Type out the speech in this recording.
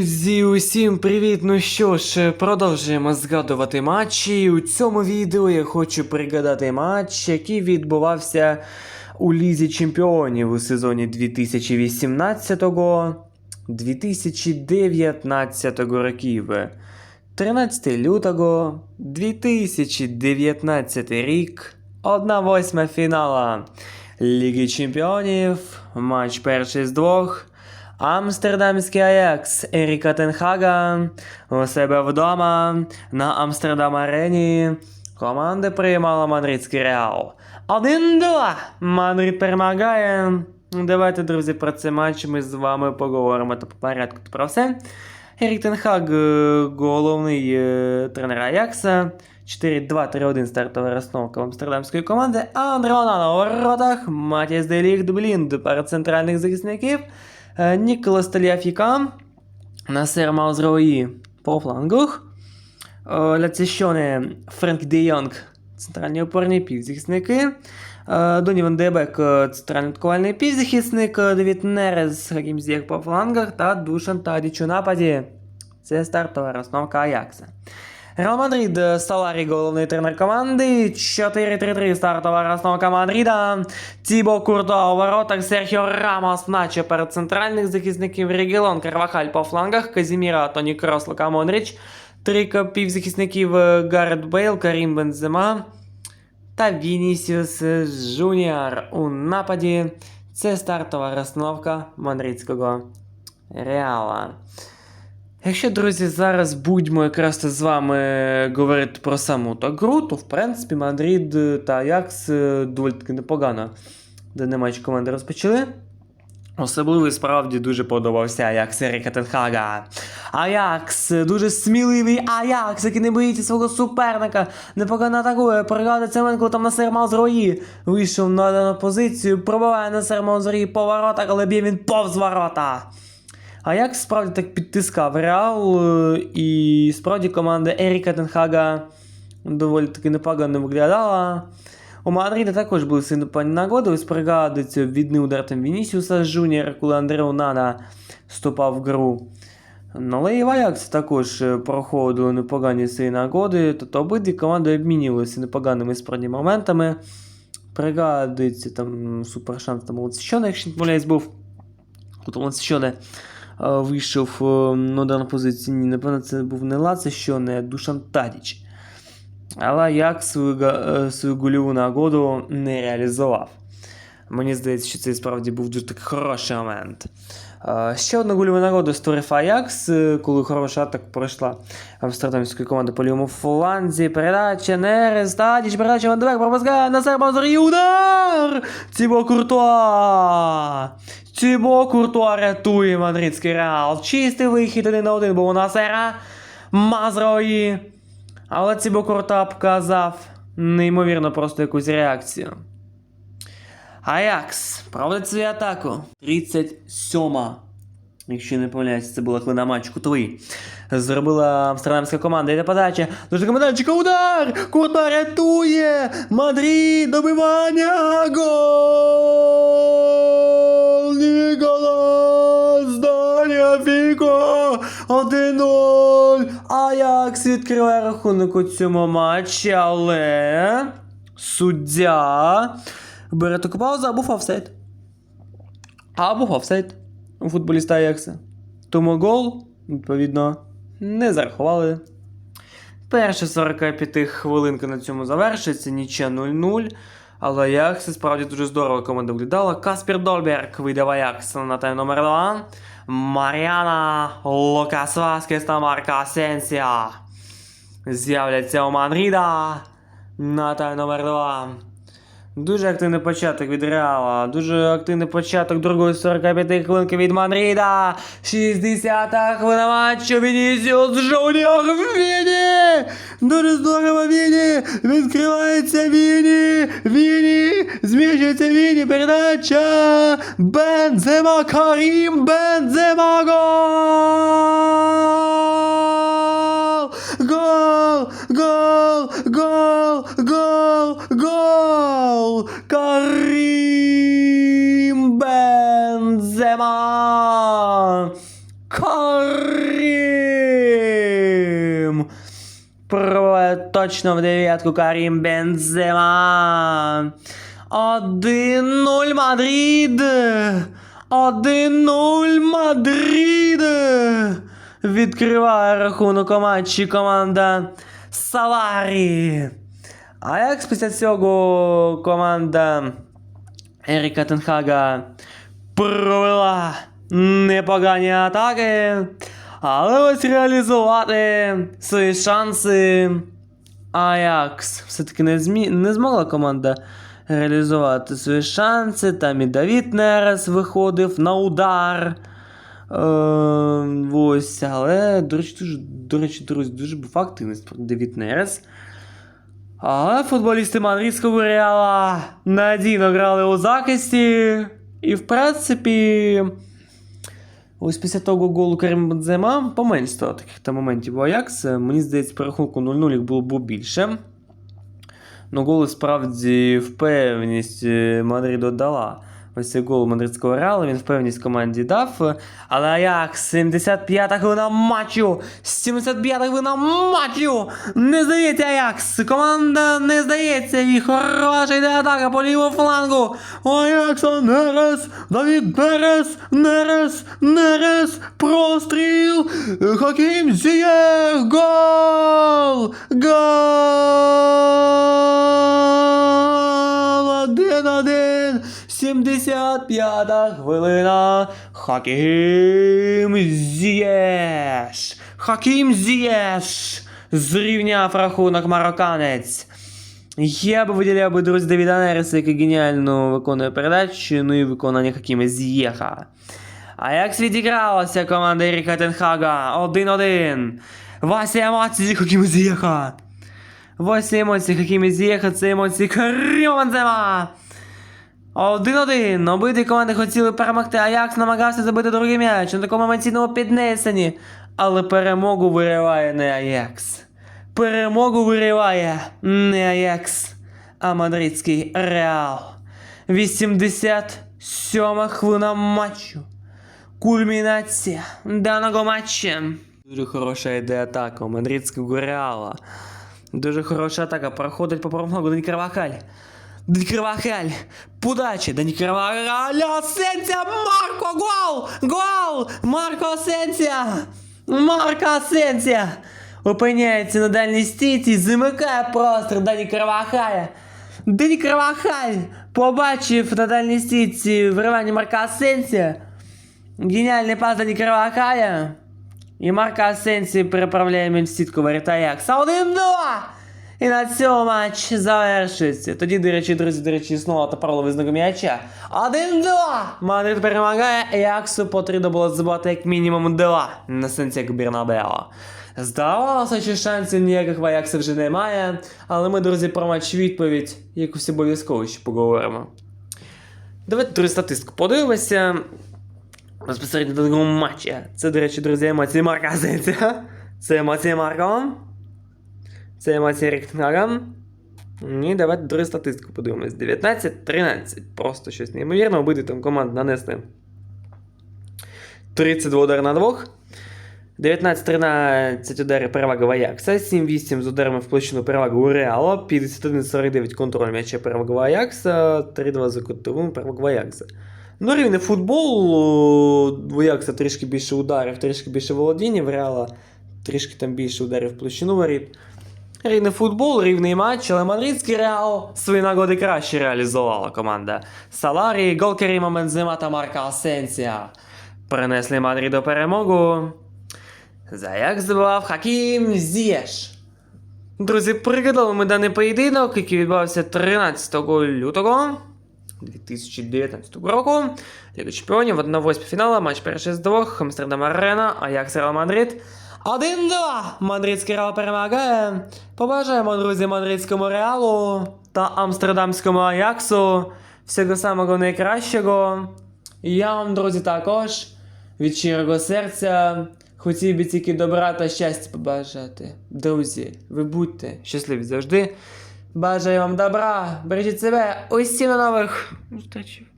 Друзі, усім привіт! Ну що ж, продовжуємо згадувати матчі. У цьому відео я хочу пригадати матч, який відбувався у Лізі Чемпіонів у сезоні 2018-2019 років. 13 лютого 2019 рік, 1-8 фінала Ліги Чемпіонів, матч перший з двох. Амстердамський Аякс Еріка Тенхага у себе вдома на Амстердам Арені. Команда приймала Мадридський Реал. 1-2. Мадрид перемагає. Давайте, друзі, про цей матч ми з вами поговоримо по порядку про все. Ерік Тенхаг, е, головний е, тренер Аякса. 4-2-3-1 стартова розстановка амстердамської команди. Андре Онана у воротах. Матіс Деліх Дублін пара центральних захисників. Е, Ніколас Таліафіка. Насер Маузрої по флангах. Е, Ляцещоне Френк Де Йонг. Центральні опорні півзахисники. Е, Доні Ван Дебек, центральний атакувальний півзахисник. Девід Нерез, Хакім Зєх по флангах та Душан Тадіч у нападі. Це стартова розстановка Аякса. Реал Мадрид, е, Саларі, головний тренер команди. 4-3-3 стартова розстановка Мадрида. Тібо Курто у воротах, Серхіо Рамос наче перед центральних захисників Регілон, Карвахаль по флангах, Казіміра, Тоні Крос, Лука Мондріч. Три півзахисників е, Гаррет Бейл, Карім Бензема та Вінісіус Жуніор у нападі. Це стартова розстановка мадридського Реала. Якщо, друзі, зараз будьмо якраз з вами говорити про саму ту гру, то в принципі Мадрид та Аякс е, доволі таки непогано даний матч команди розпочали. Особливо справді дуже подобався Аякс Еріка Тенхага. Аякс, дуже сміливий Аякс, який не боїться свого суперника, непогано атакує, пригадує Цеменко, там Насер Маузрої вийшов на дану позицію, пробиває Насер Маузрої по воротах, але б'є він повз ворота. Аякс справді так підтискав Реал, е, і справді команда Еріка Тенхага доволі таки непогано виглядала. У Мадрида також були сильно пані нагоди. Ось пригадується відний удар там Вінісіуса Жуніора, коли Андрео Нана вступав в гру. Ну, але і в також е, проходили непогані свої нагоди, тобто обидві команди обмінювалися непоганими справді моментами. Пригадується там супершанс там Лансіщона, якщо не помиляюсь, був. Тут Лансіщоне е, вийшов е, на дану позицію. Ні, напевно, це був не Лансіщоне, а Душан Тадіч. Але як свою, е, свою гольову нагоду не реалізував. Мені здається, що це справді був дуже хороший момент. Ще гольову нагоду створив Аякс, коли хороша атака пройшла амстердамської команди по лівому фланзі. Передача, Нерес, Тадіч, передача Вандебек, пропускає на себе Мазурі, удар! Тібо Куртуа! Тібо Куртуа рятує мадридський Реал. Чистий вихід один на один був у Насера. Мазрої. Але Тібо Куртуа показав неймовірно просто якусь реакцію. Аякс проводить свою атаку. 37-ма. Якщо не помиляюся, це була клина матч кутовий. Зробила амстердамська команда. Йде подача. Дуже комендантчика удар! Курта рятує! Мадрид! Добивання! Гол! Ніколас! Даня Фіко! 1-0! Аякс відкриває рахунок у цьому матчі, але суддя бере таку паузу, а був офсайд. А був офсайд у футболіста Аякса. Тому гол, відповідно, не зарахували. Перша 45 хвилинка на цьому завершиться, нічия 0-0. Але Аякс справді дуже здорово команда виглядала. Каспер Дольберг вийде в Аякс на тайм номер 2. Маріана Лукас Васкес та Марка Асенсіа з'являться у Мадрида на тайм номер 2. Дуже активний початок від Реала. Дуже активний початок другої 45 хвилинки від Мадрида. 60-та хвилина матчу. Вінісіус Жуніор Віні! Дуже здорово Віні! Відкривається Віні! Віні! Зміщується Віні! Передача! Бензема Карім! Бензема гол! Гол! Гол! Гол! Гол! Гол! Карім Бензема! Карім! Пробиває точно в дев'ятку Карім Бензема. 1-0 Мадрид! 1-0 Мадрид! Відкриває рахунок у матчі команда Саларі. Аякс після цього команда Еріка Тенхага провела непогані атаки, але ось реалізувати свої шанси. Аякс все-таки не, змі... не змогла команда реалізувати свої шанси. Там і Давід Нерес виходив на удар. Е, ось, але, до речі, дуже, до речі, друзі, дуже був активний Давід Нерес. Але футболісти мадридського реала надійно грали у захисті. І, в принципі, ось після того голу Карим Бензема поменш стало таких там моментів у Аякс. Мені здається, по рахунку 0-0 їх було б більше. Ну, голи справді впевненість е, Мадриду дала. Ось цей гол мадридського реалу, він впевненість команді дав. Але Аякс, 75-та хвилина матчу! 75-та хвилина матчу! Не здається Аякс! Команда не здається! І хороша йде атака по лівому флангу! Аякса Нерес! Давід Нерес! Нерес! Нерес! Простріл! Хакім Зіє! Гол! Гол! 75-та хвилина. Хакім Зієш. Хакім Зієш. Зрівняв рахунок марокканець. Я би виділяв би друзі Давіда Нереса, який геніально виконує передачу, ну і виконання Хакіма Зієха. А як відігралася команда Еріка Тенхага? 1-1. Вася емоції Хакіма Зієха. Ось емоції Хакіма Зієха, це емоції Каріма Бензема. Один-один. Обидві команди хотіли перемогти. Аякс намагався забити другий м'яч на такому емоційному піднесенні. Але перемогу вириває не Аякс. Перемогу вириває не Аякс, а мадридський Реал. 87 хвилина матчу. Кульмінація даного матча. Дуже хороша ідея атака у мадридського Реала. Дуже хороша атака. Проходить по промогу Дані Карвахаль. Дані Карвахаль. Подача. Дані Карвахаль. Асенсія. Марко. Гол. Гол. Марко Асенсія. Марко Асенсія. Опиняється на дальній стійці. Замикає простір Дані Карвахаля. Дані Карвахаль побачив на дальній стійці виривання Марка Асенсія. Геніальний пас Дані Карвахаля. І Марка Асенсі переправляє між сітку ворота Аякса. 1-2! І на цьому матч завершується. Тоді, до речі, друзі, до речі, знову Топарло визнак м'яча. 1-2! Мадрид перемагає, Аяксу потрібно було забувати як мінімум 2 на Сантьяго Бернабео. Здавалося, що шансів ніяких в Аякса вже немає, але ми, друзі, про матч відповідь якось обов'язково ще поговоримо. Давайте друзі, статистику подивимося. Безпосередньо до другого матча. Це, до речі, друзі, емоції Марка. Це емоції Марка. Це емоції Ріктнага. І давайте друзі статистику подивимось. 19-13. Просто щось неймовірне. Обидві там команд нанесли 32 удар на двох. 19-13 удари перевага в Аякса, 7-8 з ударами в площину перевага у Реала, 51-49 контроль м'яча перевага в Аякса, 3-2 за кутовим перевага в Аякса. Ну, рівний футбол, у Аякса трішки більше ударів, трішки більше володіння, в Реала трішки там більше ударів в площину воріт. Рівний футбол, рівний матч, але мадридський Реал свої нагоди краще реалізувала команда. Саларі, гол Бензема та Марка Асенсія принесли Мадриду перемогу. За як забивав Хакім Зієш. Друзі, пригадали ми даний поєдинок, який відбувався 13 лютого 2019 року. Ліга Чемпіонів 1-8 фіналу, матч перший з двох, Амстердам Арена, Аякс Реал Мадрид. 1-2! Мадридський Реал перемагає. Побажаємо, друзі, мадридському Реалу та Амстердамському Аяксу. Всього самого найкращого. Я вам, друзі, також від щирого серця хотів би тільки добра та щастя побажати. Друзі, ви будьте щасливі завжди. Бажаю вам добра, бережіть себе, усім до нових зустрічей.